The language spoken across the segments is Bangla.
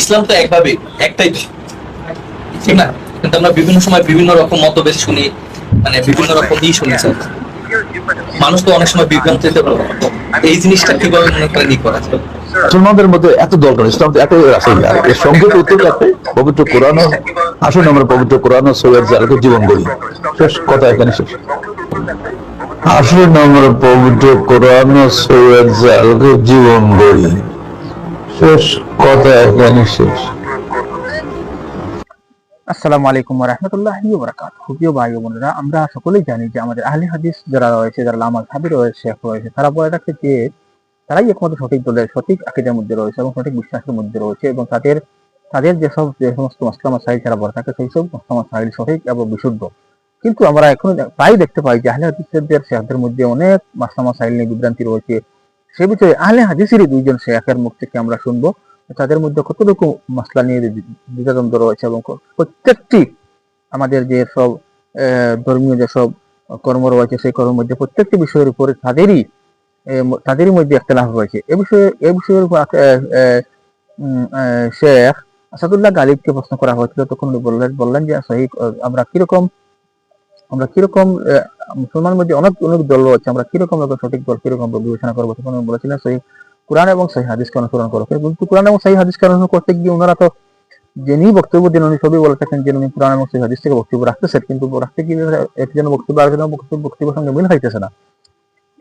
ইসলাম তো একভাবে, একটাই ঠিক না? কিন্তু আমরা বিভিন্ন সময় বিভিন্ন রকম মতভেদ শুনি মানে বিভিন্ন রকম ই শুনি, স্যার। মানুষ তো অনেক সময় বিভ্রান্তিতে পড়ে। এই জিনিসটা কীভাবে মনে করেন করা। মধ্যে এত ইসলাম তো একটাই রাস্তা আর এর উত্তর পবিত্র কোরআন আসুন আমরা পবিত্র কোরআন ও সৈয়দ জীবন করি। শেষ কথা এখানে শেষ। আসুন আমরা পবিত্র কোরআন ও সৈয়দ জীবন করি। শেষ কথা এখানে শেষ। আসসালামু আলাইকুম রহমতুল্লাহি বরাকাত প্রিয় ভাই বোনেরা, আমরা সকলেই জানি যে আমাদের আহলে হাদিস যারা রয়েছে, যারা লামা সাবি রয়েছে রয়েছে, তারা বলে রাখে যে তারাই একমাত্র সঠিক দলের, সঠিক আকিদের মধ্যে রয়েছে এবং সঠিক বিশ্বাসের মধ্যে রয়েছে এবং তাদের তাদের যেসব যে সমস্ত মাসলামা সাহিল যারা বলে থাকে, সেই সব মাসলামা সাহিল সঠিক এবং বিশুদ্ধ। কিন্তু আমরা এখন প্রায় দেখতে পাই যে আহলে হাদিসদের, শেখদের মধ্যে অনেক মাসলামা সাহিল নিয়ে বিভ্রান্তি রয়েছে। সে বিষয়ে আহলে হাদিসেরই দুইজন শেখের মুখ থেকে আমরা শুনব। তাদের মধ্যে কতটুকু মাসলা নিয়ে দ্বিধাদ্বন্দ্ব রয়েছে এবং প্রত্যেকটি আমাদের যে সব ধর্মীয় যেসব কর্ম রয়েছে, সেই কর্মের মধ্যে প্রত্যেকটি বিষয়ের উপরে তাদেরই তাদেরই মধ্যে একটা লাভ রয়েছে। এ বিষয়ে, এ বিষয়ের উপর শেখ আসাদুল্লাহ গালিবকে প্রশ্ন করা হয়েছিল। তখন বললেন বললেন যে, সহি, আমরা কীরকম আমরা কীরকম আহ, মুসলমানের মধ্যে অনেক অনেক দল রয়েছে আমরা কীরকম ভাবে সঠিক দল কীরকম বিবেচনা করব তখন উনি বলেছিলেন সহি কোরআন এবং সেই হাদিসকে অনুসরণ করো। কিন্তু কোরআন এবং সহি হাদিসকে অনুসরণ করতে গিয়ে ওনারা তো যিনি বক্তব্য দিন উনি সবই বলে থাকেন যে উনি কোরআন এবং সহি হাদিস থেকে বক্তব্য রাখতেছেন কিন্তু রাখতে গিয়ে একজন বক্তব্য আরেকজন বক্তব্য বক্তব্যের সঙ্গে মিল খাইতেছে না।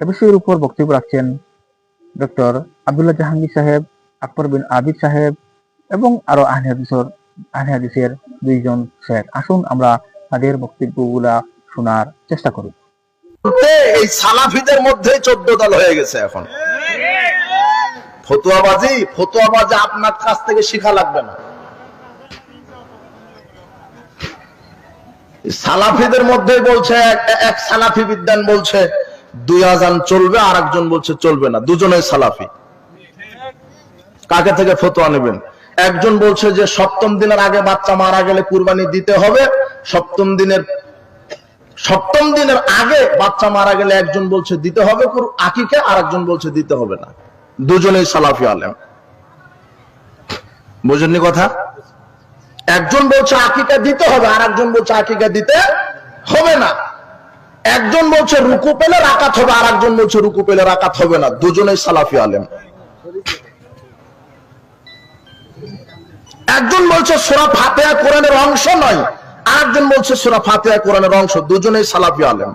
এ বিষয়ের উপর বক্তব্য রাখছেন ডক্টর আব্দুল্লাহ জাহাঙ্গীর সাহেব আকবর বিন আবিদ সাহেব এবং আরও আহলে হাদিসের আহলে হাদিসের দুইজন শেখ। আসুন আমরা তাদের বক্তব্যগুলা শোনার চেষ্টা করি মধ্যে এই সালাফিদের মধ্যে চোদ্দ দল হয়ে গেছে এখন। ফতুয়াবাজি ফতুয়াবাজি আপনার কাছ থেকে শিখা লাগবে না। সালাফিদের মধ্যে বলছে, এক সালাফি বিদ্যান বলছে, দুই আজান চলবে আর একজন বলছে চলবে না। দুজনে সালাফি। কাকে থেকে ফতোয়া নেবেন? একজন বলছে যে, সপ্তম দিনের আগে বাচ্চা মারা গেলে কুরবানি দিতে হবে, সপ্তম দিনের সপ্তম দিনের আগে বাচ্চা মারা গেলে একজন বলছে দিতে হবে আকিকে আর একজন বলছে দিতে হবে না। দুজনেই সালাফি আলেম। বুঝেননি কথা? একজন বলছে আকিকা দিতে হবে আর একজন বলছে আকিকা দিতে হবে না। একজন বলছে রুকু পেলে রাকাত হবে আর একজন বলছে রুকু পেলে রাকাত হবে না। দুজনেই সালাফি আলেম। একজন বলছে সোরা ফাতেহা কোরআনের অংশ নয় আরেকজন বলছে সোরা ফাতেহা, কোরআনের অংশ, দুজনেই সালাফি আলেম।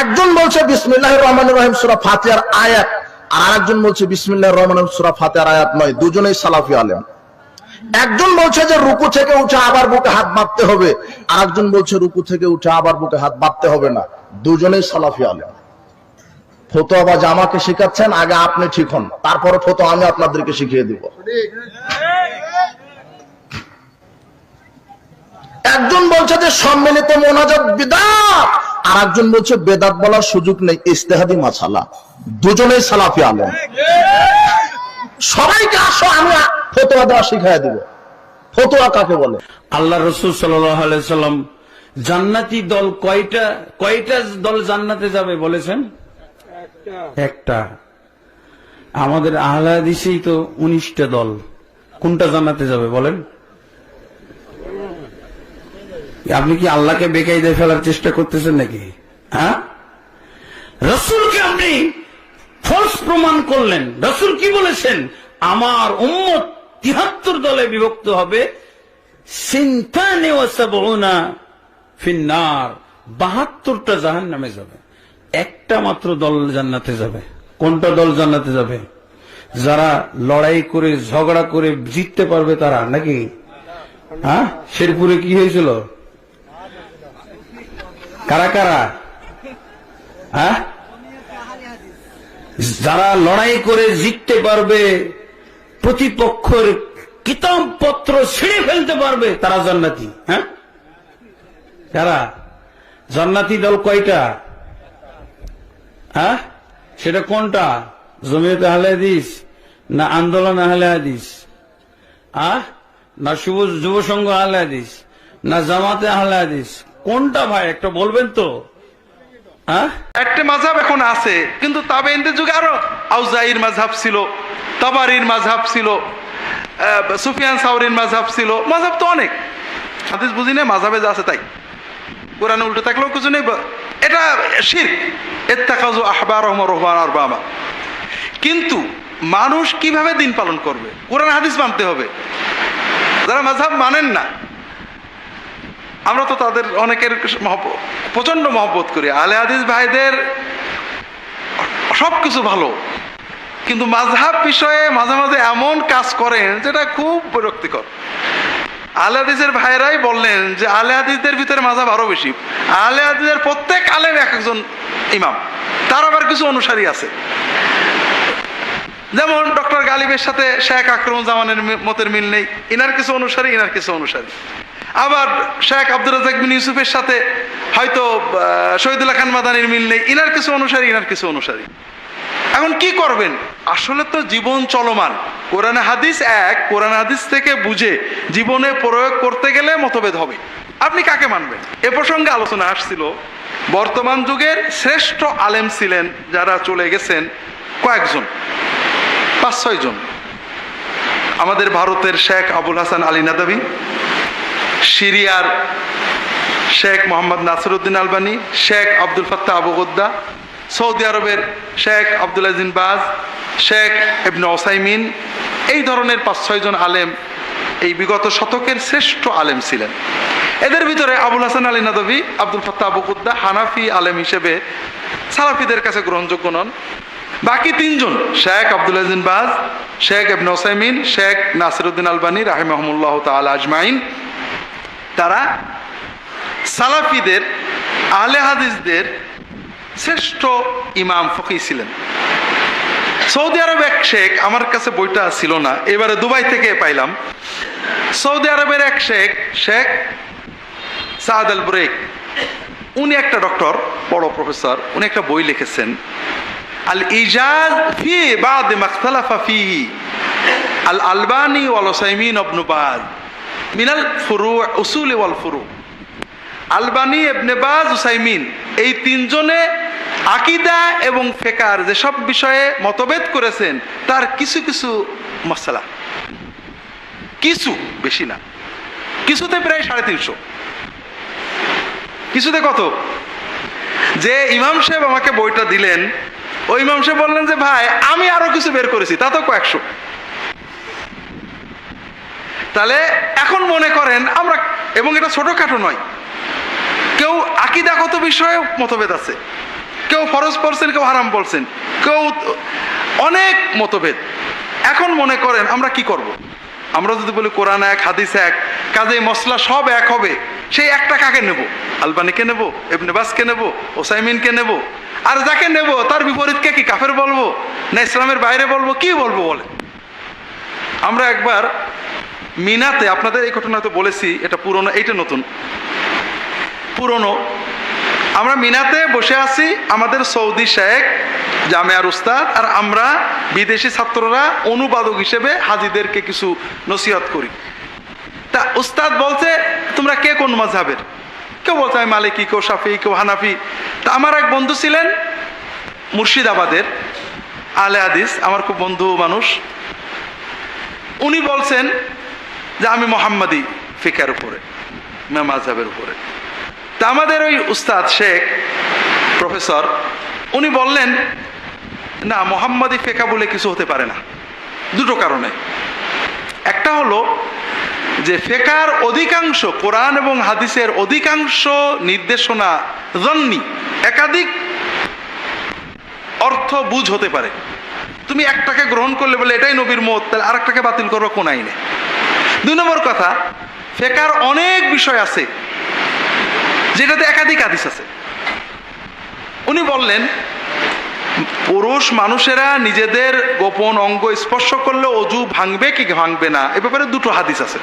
একজন বলছে বিসমিল্লাহ রহমান রহিম, সুরা ফাতিহার আয়াত, আর আরেকজন বলছে বিসমিল্লাহ রহমান সুরা ফাতিহার আয়াত নয়, দুজনেই সালাফি আলেম। একজন বলছে যে রুকু থেকে উঠে আবার বুকে হাত বাঁধতে হবে আর একজন বলছে রুকু থেকে উঠে আবার বুকে হাত বাঁধতে হবে না, দুজনেই সালাফি আলেম। ফতোয়া বা জামাকে শিখাচ্ছেন, আগে আপনি ঠিক হন, তারপরে ফতো আমি আপনাদেরকে শিখিয়ে দিব। একজন বলছে যে সম্মিলিত মোনাজাত বিদাত আর একজন বলছে বেদাত বলার সুযোগ নেই ইস্তেহাদি মাসালা দুজনেই সালাফি আলেম। সবাইকে আসো আমি ফতোয়া দেওয়া শিখাই দিব। ফতোয়া কাকে বলে? আল্লাহ রসুল সাল্লাম জান্নাতি দল কয়টা কয়টা দল জান্নাতে যাবে বলেছেন? একটা। আমাদের আহলাদিসেই তো উনিশটা দল। কোনটা জান্নাতে যাবে বলেন? আপনি কি আল্লাহকে বেকায়দে ফেলার চেষ্টা করতেছেন নাকি? হ্যাঁ? রসুলকে আপনি ফলস প্রমাণ করলেন। রসুল কি বলেছেন? আমার উম্মত তিহাত্তর দলে বিভক্ত হবে। ফিন্নার। বাহাত্তরটা জাহান নামে যাবে। একটা মাত্র দল জান্নাতে যাবে। কোনটা দল জান্নাতে যাবে? যারা লড়াই করে, ঝগড়া করে জিততে পারবে তারা, নাকি? হ্যাঁ? শেরপুরে কি হয়েছিল? কারা কারা? হ্যাঁ? যারা লড়াই করে জিততে পারবে, প্রতিপক্ষের কিতাবপত্র ছিঁড়ে ফেলতে পারবে, তারা জান্নাতি হ্যাঁ? কারা? জান্নাতি দল কয়টা? হ্যাঁ? সেটা কোনটা? জমিয়ত আহলে হাদিস না আন্দোলন আহলে হাদিস? আহ না শুভ যুব সংঘ আহলে হাদিস না জামাতে আহলে হাদিস? কোনটা ভাই? একটা বলবেন তো। হ্যাঁ? একটা মাঝাব এখন আছে, কিন্তু তাবেইনদের যুগে আরও আউজাইর মাঝহাব ছিল, তাবারির মাঝহাব ছিল সুফিয়ান সাউরিন মাঝহাব ছিল, মাঝহাব তো অনেক। হাদিস বুঝি না মাঝহাবে যা আছে তাই। কোরআনে উল্টো থাকলেও কিছু নেই এটা শির এত্তাকাজু আহবার রহমান রহমান আর বাবা কিন্তু মানুষ কীভাবে দিন পালন করবে? কোরআন হাদিস মানতে হবে। যারা মাঝাব মানেন না আমরা তো তাদের অনেকের প্রচণ্ড মহব্বত করি। আলে হাদিস ভাইদের সব কিছু ভালো। কিন্তু মাঝহাব বিষয়ে মাঝে মাঝে এমন কাজ করেন যেটা খুব বিরক্তিকর। আলে হাদিসের ভাইরাই বললেন যে আলে হাদিসদের ভিতরে মাঝহাব আরও বেশি। আলে হাদিসের প্রত্যেক আলেম এক একজন ইমাম। তার আবার কিছু অনুসারী আছে। যেমন ডক্টর গালিবের সাথে শেখ আকরমুজ্জামানের জামানের মতের মিল নেই। ইনার কিছু অনুসারী, ইনার কিছু অনুসারী। আবার শেখ আব্দুল রাজাক বিন ইউসুফের সাথে হয়তো শহীদুল্লাহ খান মাদানির মিল নেই। ইনার কিছু অনুসারী, ইনার কিছু অনুসারী। এখন কি করবেন? আসলে তো জীবন চলমান। কোরআন হাদিস এক, কোরআন হাদিস থেকে বুঝে জীবনে প্রয়োগ করতে গেলে মতভেদ হবে। আপনি কাকে মানবেন? এ প্রসঙ্গে আলোচনা আসছিল। বর্তমান যুগের শ্রেষ্ঠ আলেম ছিলেন যারা চলে গেছেন কয়েকজন, পাঁচ ছয় জন আমাদের ভারতের শেখ আবুল হাসান আলী নাদাবি সিরিয়ার Sheikh Mohammad Nasiruddin Albani, Sheikh Abdul Fattah Abu Ghudda, Saudi আরবের শেখ আব্দুল আজিন বাজ, শেখ ইবনে ওসাইমিন এই ধরনের পাঁচ ছয়জন আলেম এই বিগত শতকের শ্রেষ্ঠ আলেম ছিলেন। এদের ভিতরে Abul Hasan Ali Nadvi, Abdul Fattah Abu Ghudda হানাফি আলেম হিসেবে সালাফিদের কাছে গ্রহণযোগ্য নন। বাকি তিনজন, শেখ আব্দুল আজিন বাজ, শেখ ইবনে ওসাইমিন শেখ নাসিরুদ্দিন আলবানী রাহিমাহমুল্লাহ তাল আজমাইন তারা সালাফিদের, আহলে হাদিসদের শ্রেষ্ঠ ইমাম ফকি ছিলেন। সৌদি আরব এক শেখ, আমার কাছে বইটা ছিল না, এবারে দুবাই থেকে পাইলাম। সৌদি আরবের এক শেখ শেখ সাদ আল ব্রেক, উনি একটা ডক্টর, বড় প্রফেসর, উনি একটা বই লিখেছেন, আল ইজাজ ফি বাদ মাখতালাফা ফিহি, আল আলবানি ওয়াল ওসাইমিন ইবনু বাজ। মিনাল ফুরু উসুল ওয়াল ফুরু। আলবানি এবনে বাজ, উসাইমিন, এই তিনজনে আকিদা এবং ফেকার যেসব বিষয়ে মতভেদ করেছেন, তার কিছু কিছু মশলা কিছু, বেশি না। কিছুতে প্রায় সাড়ে তিনশো। কিছুতে কত? যে ইমাম সাহেব আমাকে বইটা দিলেন, ওই ইমাম সাহেব বললেন যে, ভাই, আমি আরও কিছু বের করেছি, তা তো কয়েকশো। তাহলে এখন মনে করেন আমরা, এবং এটা ছোটখাটো নয়। কেউ আকিদাগত বিষয়ে মতভেদ আছে। কেউ ফরজ পড়ছেন, কেউ হারাম বলছেন কেউ অনেক মতভেদ। এখন মনে করেন আমরা কি করব। আমরা যদি বলি কোরআন এক, হাদিস এক কাজে মশলা সব এক হবে, সেই একটা কাকে নেব? আলবানিকে নেব? এবনে বাসকে নেব? ওসাইমিনকে নেব? আর যাকে নেব, তার বিপরীতকে কি কাফের বলব? না ইসলামের বাইরে বলব? কি বলব বলে আমরা একবার মিনাতে আপনাদের এই ঘটনা তো বলেছি, এটা পুরনো, এইটা নতুন। পুরনো। আমরা মিনাতে বসে আছি আমাদের সৌদি শেখ জামেয়ার উস্তাদ, আর আমরা বিদেশি ছাত্ররা অনুবাদক হিসেবে হাজিদেরকে কিছু নসিহত করি। তা উস্তাদ বলছে, তোমরা কে কোন মাঝহাবের? কেউ বলছে, আমি মালিকি, কেউ সাফি কেউ হানাফি। তা আমার এক বন্ধু ছিলেন মুর্শিদাবাদের আলে হাদিস, আমার খুব বন্ধু মানুষ। উনি বলছেন যে আমি মোহাম্মদী ফিকার উপরে মাঝহাবের উপরে। তা আমাদের ওই উস্তাদ শেখ, প্রফেসর, উনি বললেন, না, মোহাম্মদী ফেকা বলে কিছু হতে পারে না। দুটো কারণে। একটা হলো যে ফেকার অধিকাংশ কোরআন এবং হাদিসের অধিকাংশ নির্দেশনা জন্নি একাধিক অর্থ বুঝ হতে পারে। তুমি একটাকে গ্রহণ করলে বলে এটাই নবীর মত, তাহলে আরেকটাকে বাতিল করব কোন আইনে দুই নম্বর কথা, ফেকার অনেক বিষয় আছে, যেটাতে একাধিক হাদিস আছে। উনি বললেন, পুরুষ মানুষেরা নিজেদের গোপন অঙ্গ স্পর্শ করলে অজু ভাঙবে কি ভাঙবে না, এ ব্যাপারে দুটো হাদিস আছে।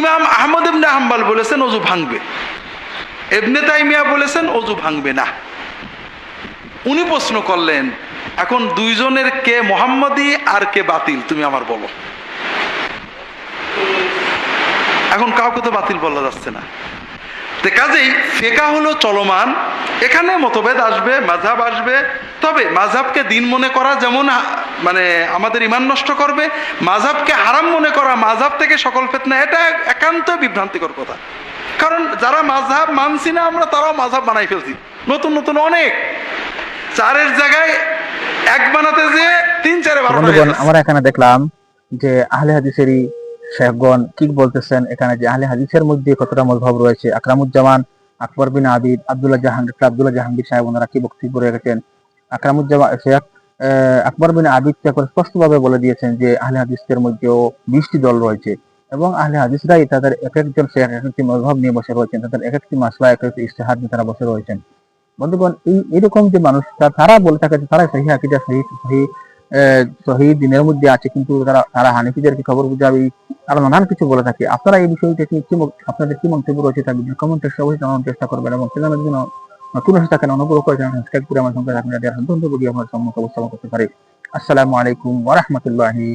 ইমাম আহমদ ইবনে হাম্বাল বলেছেন, অজু ভাঙবে। এবনে তাইমিয়া বলেছেন, অজু ভাঙবে না। উনি প্রশ্ন করলেন এখন দুইজনের কে মোহাম্মদী আর কে বাতিল, তুমি আমার বলো। এখন কাউকে তো বাতিল বলা যাচ্ছে না। কাজেই ফেকা হলো চলমান, এখানে মতভেদ আসবে, মাঝাব আসবে, তবে মাঝাবকে দিন মনে করা যেমন মানে আমাদের ইমান নষ্ট করবে, মাঝাবকে হারাম মনে করা মাঝাব থেকে সকল ফেতনা, এটা একান্ত বিভ্রান্তিকর কথা। কারণ যারা মাঝহাব মানছি না আমরা, তারাও মাঝহাব বানাই ফেলছি। নতুন নতুন অনেক। চারের জায়গায় এক বানাতে যে তিন চারে বারো বন্ধুগণ আমরা এখানে দেখলাম যে আহলে হাদিসেরই শেখগণ কি বলতেছেন এখানে যে আহলে হাদিসের মধ্যে কতটা মনোভাব রয়েছে? আকরামুজ্জামান আকবর বিন আবিদ আব্দুল্লাহ জাহাঙ্গীর আব্দুল্লাহ জাহাঙ্গীর সাহেব ওনারা কি বক্তব্য রেখেছেন? আকরামুজ্জামান শেখ আকবর বিন আবিদ শেখ স্পষ্টভাবে বলে দিয়েছেন যে আহলে হাদিসদের মধ্যেও বিশটি দল রয়েছে। এবং আহলে হাদিসরাই তাদের এক একজন শেখ এক একটি মনোভাব নিয়ে বসে রয়েছেন তাদের এক একটি মাসলা এক একটি ইস্তেহাদ নিয়ে তারা বসে রয়েছেন। বন্ধুগণ, এই এরকম যে মানুষ তারা বলে থাকে যে তারা সহি আকিদা, সহি সহি সহি দিনের মধ্যে আছে, কিন্তু তারা তারা হানিফিদেরকে খবর বুঝাবে? আরও নানান কিছু বলে থাকে। আপনারা এই বিষয়টাকে কি আপনাদের কি মন্তব্য রয়েছে তার কমেন্ট টেক্সট অবশ্যই জানানোর চেষ্টা করবেন এবং চ্যানেলের জন্য নতুন এসে থাকেন, অনুগ্রহ করে চ্যানেল সাবস্ক্রাইব করে আমার সঙ্গে রাখবেন যাতে আপনাদের আমরা সম্মুখ অবস্থান করতে পারে। আসসালামু আলাইকুম ওয়া রাহমাতুল্লাহি